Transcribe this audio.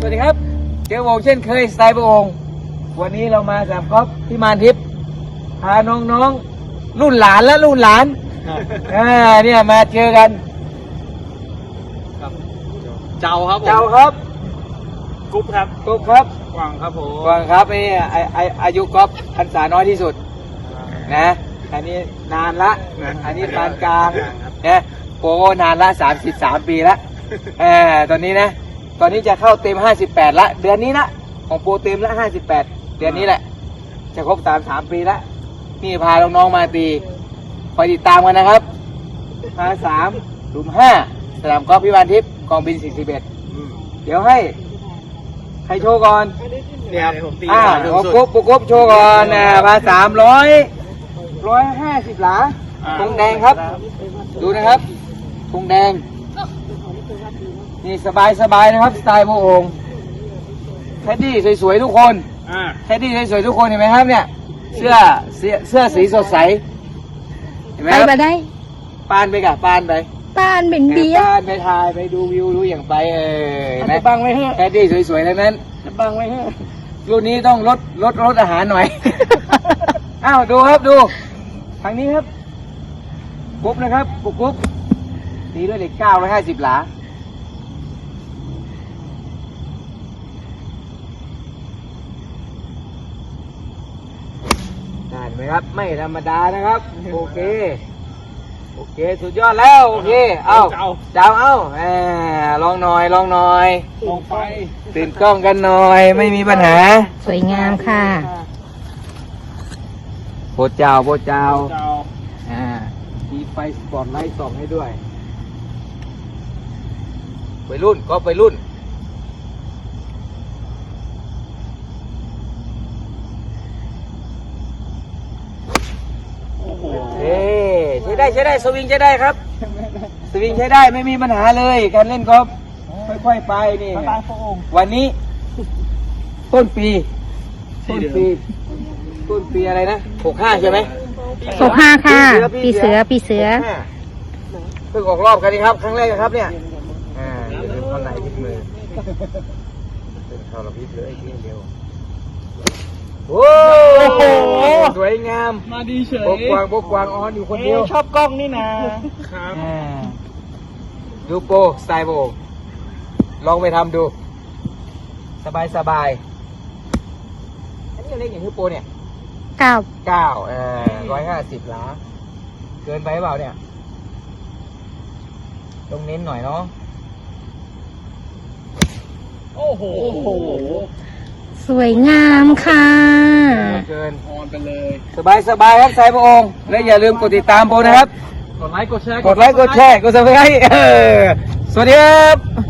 สวัสดีครับ เจอวงเช่นเคยสไตล์พระองค์วันนี้เรามาสามก๊อฟที่มานทิพย์พาน้องๆ รุ่นหลานและรุ่นหลานอ่าเนี่ยมาเจอกันเจ้าครับผมเจ้าครับกุ๊บครับกบครับกวางครับผมกวางครับไอ้ไอ้ไอ้อายุก๊อฟพรรษาน้อยที่สุด นะอันนี้นานละ อันนี้ปานกลางนะโปรนานละ33ปีละเออตอนนี้นะ ตอนนี้จะเข้าเต็ม 58 ละ เดือนนี้ละของโปรเต็มละ 58 เดือนนี้แหละ จะครบ 33 ปีละ นี่พาน้องๆมาตีคอยติดตามกันนะครับพาสามหลุมห้าสนามกอล์ฟพิบาลทิพย์กองบิน 41 เดี๋ยวให้ ใครโชว์ก่อนเนี่ยครับผมตีอ่าถึงของสุดกุ๊บปุ๊กกุ๊บโชว์ก่อนนะมาสามร้อยร้อยห้าสิบหลาอ่าธงแดงครับ ดูนะครับธงแดง นี่สบายสบายนะครับ สไตล์พระองค์แคดดี้สวยๆทุกคนอ่าแคดดี้สวยๆทุกคนเห็นไหมครับเนี่ย เสื้อเสื้อเสื้อสีสดใส เห็นไหมไปครับมาได้ ปานไปกับปานไปป้านเป็นเบียร์ปานไปถ่ายไปดูวิวดูอย่างไปเออเห็นไหมจะบังไว้เถอะแคดดี้สวยๆทั้งนั้นจะบังไว้เถอะรุ่นนี้ต้องลดลดลดอาหารหน่อย อ้าวดูครับดู ทางนี้ครับกุ๊บนะครับกุ๊บกุ๊บตีด้วยเหล็กเก้าร้อยห้าสิบหลา ได้ไหมครับ ไม่ธรรมดานะครับ โอเค โอเค สุดยอดแล้ว โอเค เอาเจ้าเจ้าเอาแหมลองหน่อยลองหน่อยลงไปตื่นกล้องกันหน่อย ไม่มีปัญหา สวยงามค่ะโพเจ้าโพเจ้าเจ้าอ่ามีไฟสปอตไลท์ส่องให้ด้วยไปรุ่นก็ไปรุ่น โอ้โห เอ้ใช้ ได้ใช้ได้สวิงใช้ได้ครับ สวิงใช้ได้ไม่มีปัญหาเลยการเล่นกอล์ฟค่อยๆไปนี่สไตล์พระองค์วันนี้ ต้นปี ต้นปี ต้นปีอะไรนะหกห้าใช่ไหมหกห้าค่ะ ปีเสือปีเสือหกห้าเพิ่งออกรอบกันนี่ครับ ครั้งแรกนะครับ เนี่ยอ่าอย่าลืมเข้าไหนพิดมือเป็นเข้าระพิดเลยทีเดียวโอ้โห สวยงามมาดีเฉยบกกวางบกกวางออนอยู่คนเดียวชอบกล้องนี่นะครับอ่าดูโปรสไตล์โปรลองไปทำดู สบายสบายอันนี้เล็กอย่างคือโปรเนี่ยเก้าเก้าเออร้อยห้าสิบล้าเกินไปเปล่าเนี่ยต้องเน้นหน่อยเนาะโอ้โห สวยงามค่ะ เกินออนไปเลย สบายสบายครับสายพระองค์และอย่าลืมกดติดตามโปรนะครับ กดไลค์กดแชร์ กดไลค์กดแชร์ กดซับสไครต์เออสวัสดีครับ